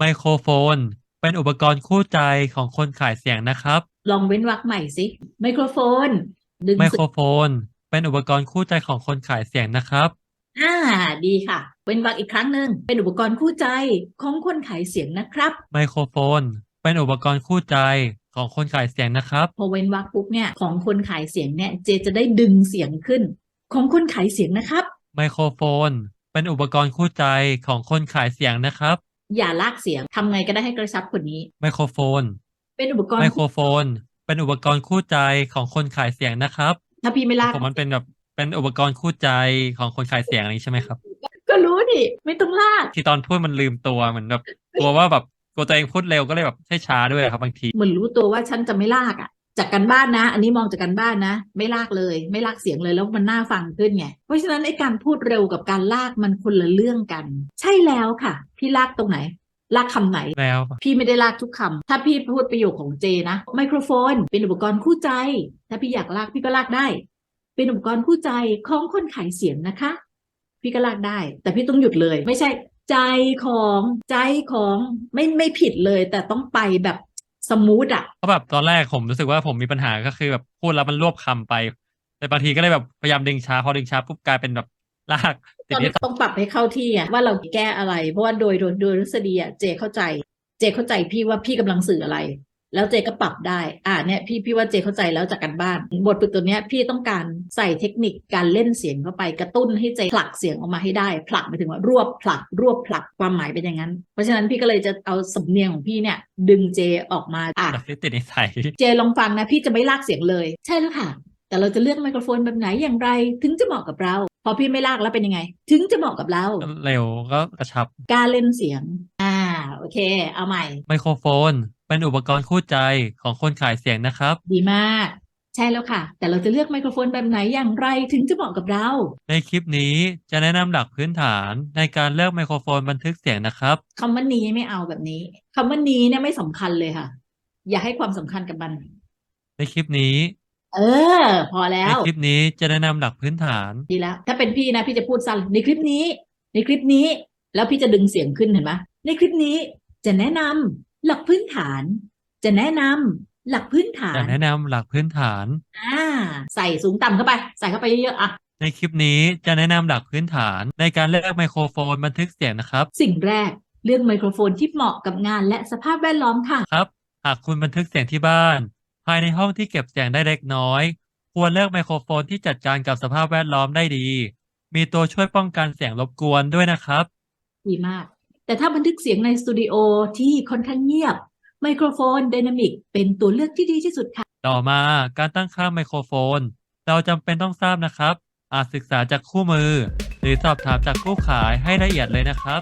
ไมโครโฟน เป็นอุปกรณ์คู่ใจของคนขายเสียงนะครับ ลองเว้นวรรคใหม่สิ ไมโครโฟน ดึงไมเสีโครยงโฟน เป็นอุปกรณ์คู่ใจของคนขายเสียงนะครับ อ่า ดีค่ะ เว้นวรรคอีกครั้งหนึ่ง เป็นอุปกรณ์คู่ใจของคนขายเสียงนะครับ ไมโครโฟน เป็นอุปกรณ์คู่ใจของคนขายเสียงนะครับ พอเว้นวรรคปุ๊บเนี่ยของคนขายเสียงเนี่ยเจจะได้ดึงเสียงขึ้น ของคนขายเสียงนะครับ ไมโครโฟน เป็นอุปกรณ์คู่ใจของคนขายเสียงนะครับ อย่าลากเสียงทำไงก็ได้ให้กระชับกว่านี้ ไมโครโฟน เป็นอุปกรณ์ไมโครโฟน เป็นอุปกรณ์คู่ใจของคนขายเสียงนะครับ ถ้าพี่ไม่ลากผมมันเป็นแบบเป็นอุปกรณ์คู่ใจของคนขายเสียงอะไรอย่างนี้ใช่ไหมครับ ก็รู้ดิไม่ต้องลากที่ตอนพูดมันลืมตัวเหมือนแบบกลัวว่าแบบกลัวตัวเองพูดเร็วก็เลยแบบใช้ช้าด้วยครับบางที เหมือนรู้ตัวว่าฉันจะไม่ลากอะ จากการบ้านนะ อันนี้มองจากการบ้านนะ ไม่ลากเลย ไม่ลากเสียงเลยแล้วมันน่าฟังขึ้นไง เพราะฉะนั้นไอ้การพูดเร็วกับการลากมันคนละเรื่องกัน ใช่แล้วค่ะ พี่ลากตรงไหน ลากคำไหนแล้ว พี่ไม่ได้ลากทุกคำถ้าพี่พูดประโยคของเจนะไมโครโฟน เป็นอุปกรณ์คู่ใจ ถ้าพี่อยากลากพี่ก็ลากได้ เป็นอุปกรณ์คู่ใจของคนขายเสียงนะคะ พี่ก็ลากได้ แต่พี่ต้องหยุดเลย ไม่ใช่ใจของใจของไม่ไม่ผิดเลย แต่ต้องไปแบบ สมูทอะเพราะแบบตอนแรกผมรู้สึกว่าผมมีปัญหาก็คือแบบพูดแล้วมันรวบคำไป แต่บางทีก็เลยแบบพยายามดึงช้าพอดึงช้าปุ๊บกลายเป็นแบบลากติดตอนนินี้ดต้องปรับให้เข้าที่อะว่าเราแก้อะไร เพราะว่าโดยโดยโดยทฤษฎีอะเจเข้าใจ เจเข้าใจพี่ว่าพี่กำลังสื่ออะไร แล้วเจก็ปรับได้ อ่าเนี่ยพี่พี่ว่าเจเข้าใจแล้วจากการบ้าน บทฝึกตัวเนี้ยพี่ต้องการใส่เทคนิคการเล่นเสียงเข้าไปกระตุ้นให้เจผลักเสียงออกมาให้ได้ ผลักหมายถึงว่ารวบผลักรวบผลักความหมายเป็นอย่างนั้น เพราะฉะนั้นพี่ก็เลยจะเอาสำเนียงของพี่เนี่ย ดึงเจออกมาอะแบบติดนิสัยเจลองฟังนะ พี่จะไม่ลากเสียงเลย ใช่แล้วค่ะ แต่เราจะเลือกไมโครโฟนแบบไหนอย่างไร ถึงจะเหมาะกับเรา พอพี่ไม่ลากแล้วเป็นยังไง ถึงจะเหมาะกับเรา เร็วก็กระชับ การเล่นเสียง อ่า โอเค เอาใหม่ ไมโครโฟน เป็นอุปกรณ์คู่ใจของคนขายเสียงนะครับ ดีมาก ใช่แล้วค่ะ แต่เราจะเลือกไมโครโฟนแบบไหนอย่างไรถึงจะเหมาะกับเรา ในคลิปนี้จะแนะนำหลักพื้นฐานในการเลือกไมโครโฟนบันทึกเสียงนะครับ คำว่านี้ไม่เอาแบบนี้คำว่านี้เนี่ยไม่สำคัญเลยค่ะ อย่าให้ความสำคัญกับมัน ในคลิปนี้ เออ พอแล้ในว คลิปนี้จะแนะนำหลักพื้นฐาน ดีแล้ว ถ้าเป็นพี่นะพี่จะพูดสั้นในคลิปนี้ ในคลิปนี้ แล้วพี่จะดึงเสียงขึ้นเห็นไหมในคลิปนี้จะแนะนำ หลักพื้นฐาน จะแนะนำหลักพื้นฐาจะนแนะนำหลักพื้นฐาน อ่าใส่สูงต่ำเข้าไป ใส่เข้าไปเยอะๆอะ ในคลิปนี้จะแนะนำหลักพื้นฐานในการเลือกไมโครโฟนบันทึกเสียงนะครับ สิ่งแรกเลือกไมโครโฟนที่เหมาะกับงานและสภาพแวดล้อมค่ะ ครับ หากคุณบันทึกเสียงที่บ้าน ภายในห้องที่เก็บเสียงได้เล็กน้อย ควรเลือกไมโครโฟนที่จัดการกับสภาพแวดล้อมได้ดี มีตัวช่วยป้องกันเสียงรบกวนด้วยนะครับ ดีมาก แต่ถ้าบันทึกเสียงในสตูดิโอที่ค่อนข้างเงียบ ไมโครโฟนไดนามิกเป็นตัวเลือกที่ดีที่สุดค่ะ ต่อมาการตั้งค่าไมโครโฟน เราจำเป็นต้องทราบนะครับ อาจศึกษาจากคู่มือ หรือสอบถามจากผู้ขายให้ละเอียดเลยนะครับ